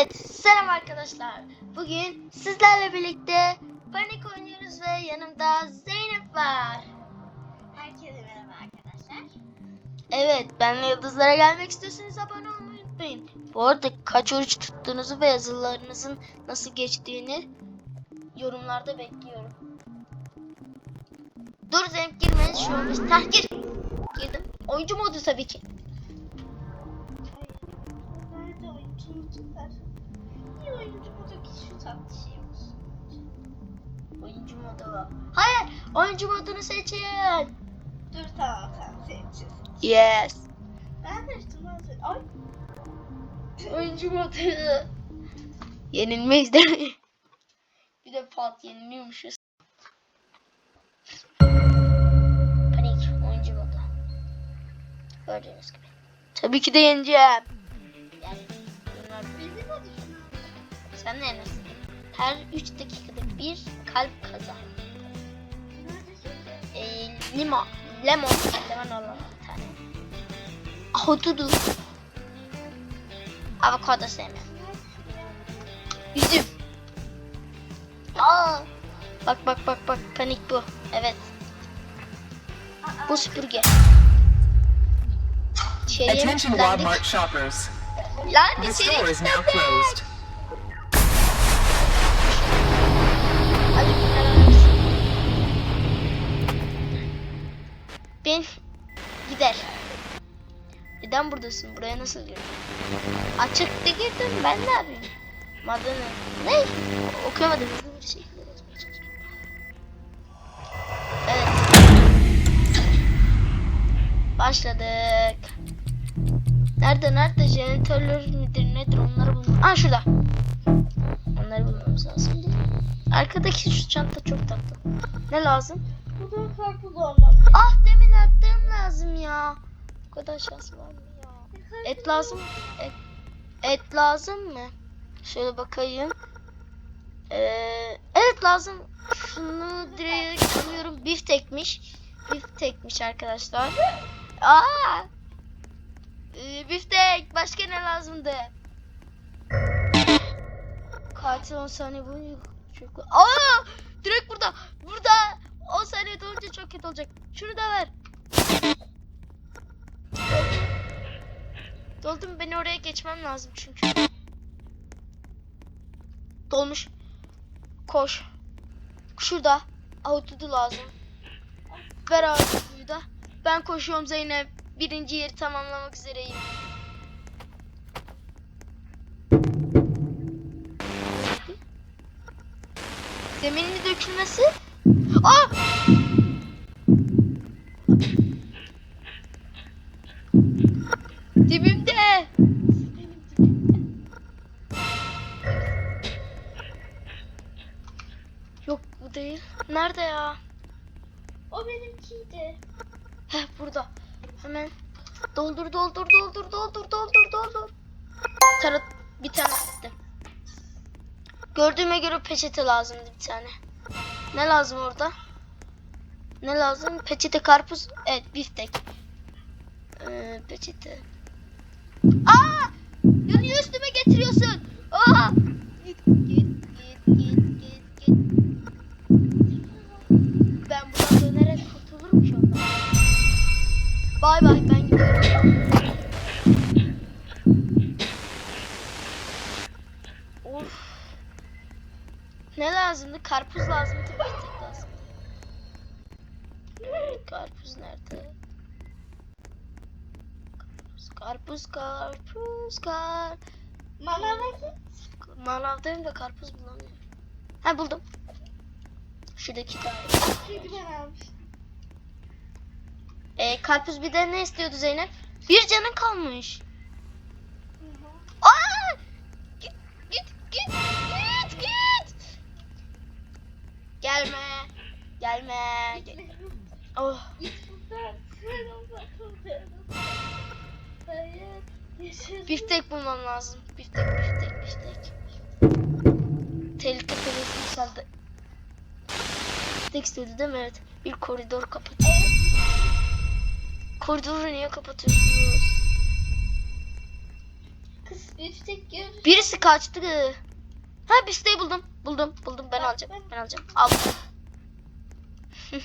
Evet, selam arkadaşlar. Bugün sizlerle birlikte panik oynuyoruz ve yanımda Zeynep var. Herkese merhaba arkadaşlar. Evet, ben ve yıldızlara gelmek istiyorsanız abone olmayı unutmayın. Bu arada kaç oruç tuttuğunuzu ve yazılarınızın nasıl geçtiğini yorumlarda bekliyorum. Dur Zeynep girme, şu an. Heh, gir. Girdim. Oyuncu modu tabii ki. Nerede oyuncu mutluluk var? Niye oyuncu mutluluk ki şu tatlı şeymiş? Oyuncu modu var. Hayır, oyuncu modunu seçin. Dur tamam sen seçeceğiz. Yes. Ben de işte nasıl? Ay. Oyuncu modu. Yenilmeyiz değil mi? Bir de pat yeniliyormuşuz. Panik oyuncu modu. Gördüğünüz gibi. Tabii ki de yeneceğim. Yani sen ne yenersin? Her 3 dakikada bir kalp kazan. Ee, limon. Lemon. Lemon olan bir tane. Ahududu. Avokado sevmem. Üzüm. Aa. Bak bak bak bak panik bu. Evet. Bu süpürge. Attention. Walmart shoppers. Lan The içeri store is now closed. Neden buradasın? Buraya nasıl girdin? Açıktı girdim. Ben ne yapayım? Madını. Ne? Okuyamadım. Hızlı bir şekilde. Evet. Başladık. Nerede nerede jeneratörler midir nedir onları bulmam. Aa şurada. Onları bulmamız lazım değil? Arkadaki şu çanta çok tatlı. Ne lazım? Bu da karpuz olmalı. Ah demin attığım lazım ya. Bu kadar şans var mı? Et lazım? Et, et lazım mı? Şöyle bakayım. Ee, evet lazım. Şunu direkt alıyorum. Biftekmiş. Biftekmiş arkadaşlar. Aa! Ee, biftek. Başka ne lazımdı? Katil 10 saniye boyunca çok... Aa! Direkt burada. Burada. 10 saniye dolunca çok kötü olacak. Şunu da ver. Doldum beni oraya geçmem lazım çünkü. Dolmuş. Koş. Şurada. Ahududu lazım. Ver ahududuyu da. Ben koşuyorum Zeynep. Birinci yeri tamamlamak üzereyim. Zeminin dökülmesi. Aa! Dibimde. Yok bu değil. Nerede ya? O benimkiydi. Heh burada. Hemen doldur doldur doldur doldur doldur doldur. Tarat bir tane attım. Gördüğüme göre peçete lazımdı bir tane. Ne lazım orada? Ne lazım? Peçete karpuz. Evet biftek. Ee, peçete. Aa! Ya niye üstüme getiriyorsun? Aa! Git git git git git. Ben buradan dönerek kurtulurum ki ondan. Bay bay ben gidiyorum. Of. Ne lazımdı? Karpuz lazımdı. Karpuz nerede? Karpuz, karpuz, kar. Manava git. Manavdayım da karpuz bulamıyorum. Ha buldum. Şuradaki tane. Çünkü ben almıştım. Ee, karpuz bir de ne istiyordu Zeynep? Bir canın kalmış. Aa! Git git git git git. Gelme. Gelme. Gel- Oh. Biftek bulmam lazım. Biftek biftek biftek. Tehlike seviyesi yükseldi. Biftek istedi değil mi? Evet. Bir koridor kapat. Koridoru niye kapatıyorsunuz? Kız bir tek gör. Birisi kaçtı. Ha bir siteyi buldum. Buldum. Buldum. Ben alacağım. Ben alacağım. Aldım.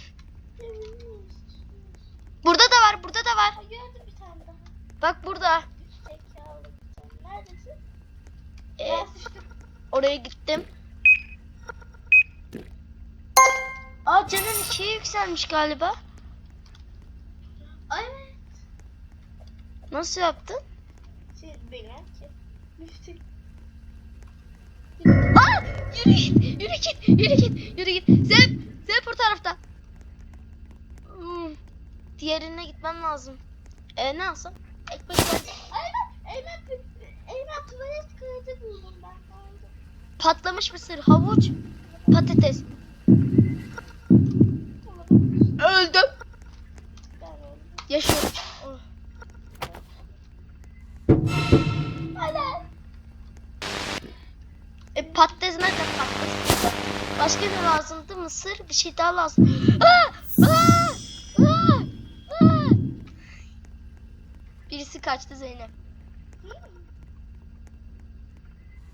Burada da var. Burada da var. Ha, gördüm. Bak burada. Neredesin? Ee, oraya gittim. Aa canın ikiye yükselmiş galiba. Evet. Nasıl yaptın? Şey bilmem ki. Aa! Yürü git. Yürü git. Yürü git. Yürü git. Zep. Zep o tarafta. Hmm. Diğerine gitmem lazım. E ne alsam? Var. Eymen, Eymen, Eymen tuvalet ben. Patlamış mısır, havuç, patates. Öldüm. Yaşıyorum. Oh. E patates nerede patates? Başka ne lazımdı? Mısır, bir şey daha lazım. Aa! Aa! Kaçtı Zeynep.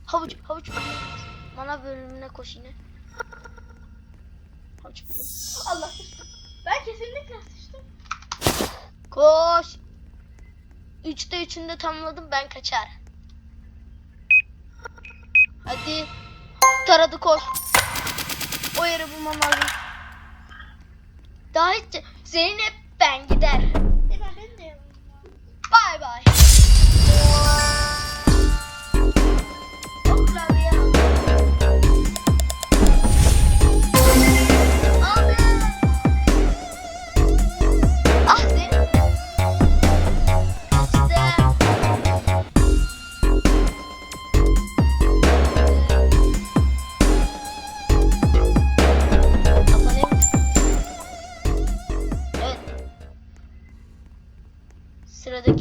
Havuç, havuç. Bana bölümüne koş yine. Havuç. Allah sıçtım. Ben kesinlikle sıçtım. Koş. Üçte üçünde tamamladım ben kaçar. Hadi. Taradı koş. O yere bulmam lazım. Daha hiç... Zeynep ben gider.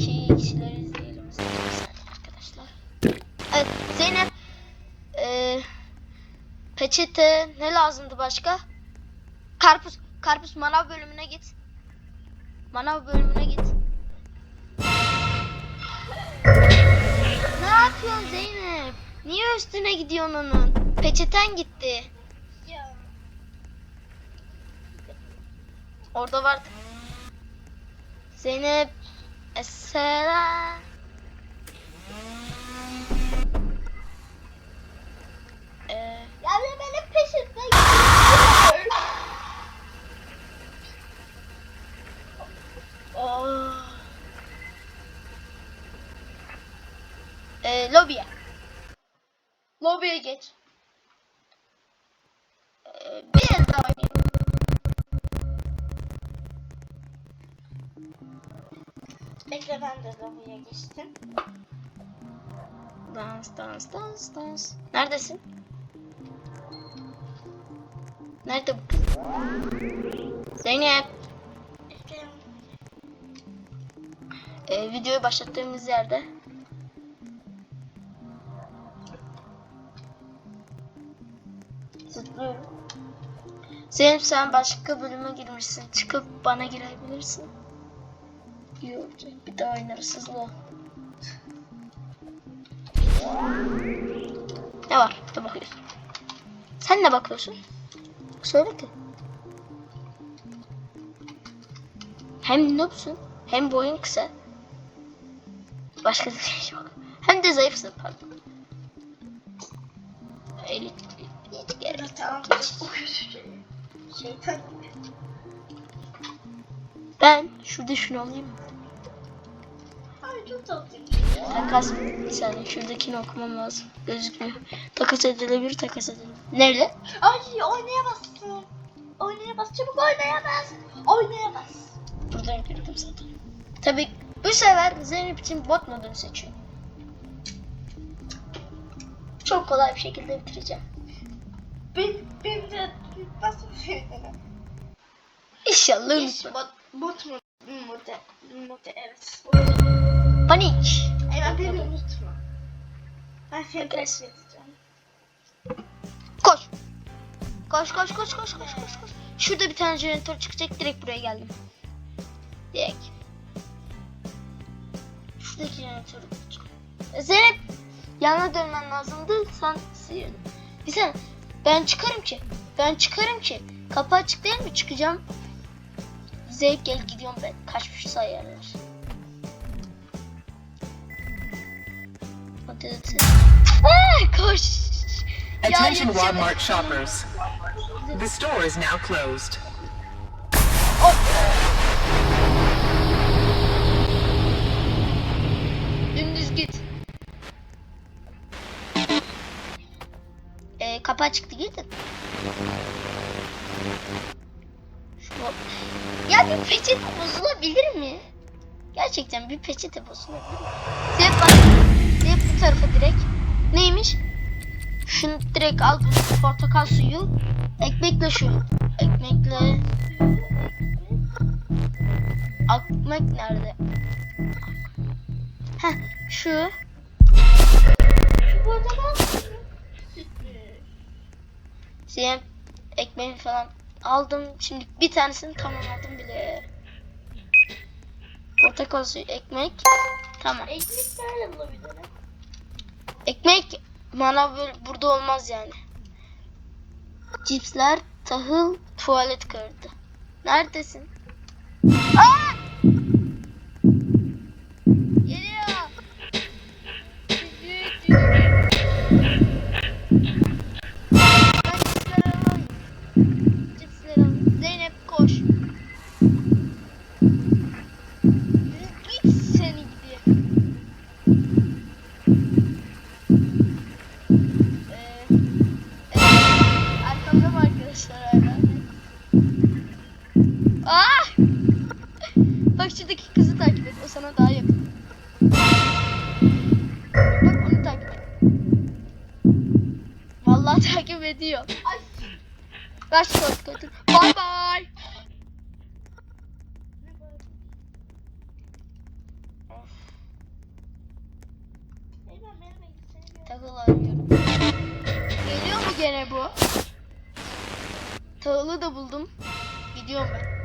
Sıradaki kişileri izleyelim arkadaşlar. Evet Zeynep. Ee, peçete ne lazımdı başka? Karpuz. Karpuz manav bölümüne git. Manav bölümüne git. Ne yapıyorsun Zeynep? Niye üstüne gidiyorsun onun? Peçeten gitti. Orada vardı. Zeynep. Esra. Ee, Yani benim peşimde oh. Ee, lobiye. Lobiye geç. Ee, biraz daha oynayayım. Bekle ben de lobiye geçtim. Dans dans dans dans. Neredesin? Nerede bu kız? Zeynep. Ee, videoyu başlattığımız yerde. Zıplıyorum. Zeynep sen başka bölüme girmişsin. Çıkıp bana girebilirsin. Yok bir daha oynarız hızlı. Ne var? Ne bakıyorsun? Sen ne bakıyorsun? Söyle ki. Hem noobsun hem boyun kısa. Başka bir şey yok. Hem de zayıfsın pardon. Elit, elit, Evet tamam. Şey. Şeytan gibi. Ben şurada şunu alayım mı? Çok. Takas bir saniye şuradakini okumam lazım. Gözükmüyor. Takas edilebilir takas edilebilir. Nerede? Ay oynayamazsın. Oynayamaz. Çabuk oynayamaz. Oynayamaz. Buradan gördüm zaten. Tabii bu sefer Zeynep için bot modunu seçiyorum. Çok kolay bir şekilde bitireceğim. Ben, ben de nasıl bir şey. İnşallah bot, bot mu? Model. Model evet. Panik. Eyvah beni unutma. Ben seni takip edeceğim. Koş. Koş koş koş koş koş koş koş. Şurada bir tane jeneratör çıkacak direkt buraya geldim. Direkt. Şuradaki jeneratörü bulacağım. Zeynep yana dönmen lazımdı. Sen sıyırdın. Bir sen ben çıkarım ki. Ben çıkarım ki. Kapı açık değil mi? Çıkacağım. Zeynep gel gidiyorum ben. Kaçmış sayarlar. Koş. Attention. Walmart shoppers. The store is now closed. Dümdüz git. Ee, kapı açıktı girdin. Şu... Ya bir peçete bozulabilir mi? Gerçekten bir peçete bozulabilir mi? Zeyp Zeyp bu tarafa direkt. Neymiş? Şunu direkt al portakal suyu. Ekmekle şu. Ekmekle. Ekmek nerede? Heh şu. Şu portakal. Zeynep ekmeği falan aldım. Şimdi bir tanesini tamamladım bile. Portakal suyu, ekmek. Tamam. Ekmek nerede bulabilirim? Ekmek manav burada olmaz yani. Cipsler, tahıl, tuvalet kağıdı. Neredesin? Aa! Bak şuradaki kızı takip et. O sana daha yakın. Bak onu takip et. Vallahi takip ediyor. Ay. Ver şu. Bye bye. Tahıl arıyorum. Geliyor mu gene bu? Tahılı da buldum. Gidiyorum ben.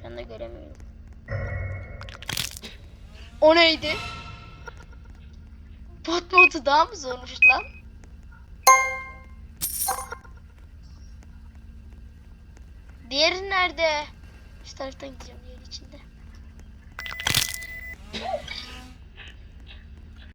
Şu anda göremiyorum. O neydi? Bot modu daha mı zormuş lan? Diğeri nerede? Şu taraftan gideceğim diğer içinde.